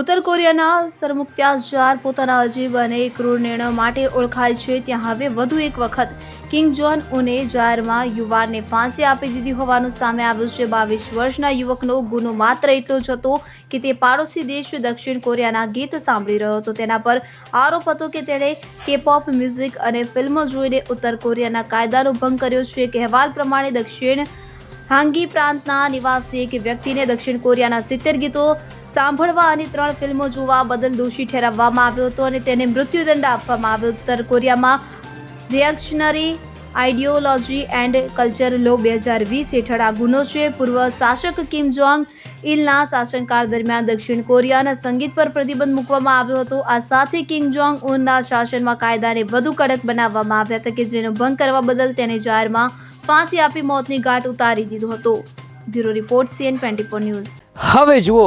ઉત્તર કોરિયાના સરમુખત્યારજાર પોતાના અજીબ અને ક્રૂર નિર્ણયો માટે ઓળખાય છે. ત્યાં હવે વધુ એક વખત કિંગ જોન ઉને જાહેરમાં યુવાનને ફાંસી આપી દીધી હોવાનું સામે આવ્યું છે. બાવીસ વર્ષના યુવકનો ગુનો માત્ર એટલો જ હતો કે તે પાડોશી દેશ દક્ષિણ કોરિયાના ગીત સાંભળી રહ્યો હતો. તેના પર આરોપ હતો કે તેણે કેપોપ મ્યુઝિક અને ફિલ્મો જોઈને ઉત્તર કોરિયાના કાયદાનો ભંગ કર્યો છે. કહેવાલ પ્રમાણે દક્ષિણ હાંગી પ્રાંતના નિવાસી એક વ્યક્તિને દક્ષિણ કોરિયાના સિત્તેર ગીતો સાંભળવા અને ત્રણ ફિલ્મો જોવા બદલ દોષી ઠેરવવામાં આવ્યો હતો અને તેને મૃત્યુદંડ આપવામાં આવ્યો. ઉત્તર કોરિયામાં reactionary ideology and culture law બે હજાર વીસ હેઠળ આ ગુનો છે. પૂર્વ શાસક કિમ જોંગ ઇલના શાસનકાળ દરમિયાન દક્ષિણ કોરિયાના સંગીત પર પ્રતિબંધ મૂકવામાં આવ્યો હતો. આ સાથે કિંગ જોંગ ઉનના શાસનમાં કાયદાને વધુ કડક બનાવવામાં આવ્યા હતા કે જેનો ભંગ કરવા બદલ તેને જાહેરમાં ફાંસી આપી મોતની ગાંઠ ઉતારી દીધો હતો. Bureau report CN twenty news. હવે જુઓ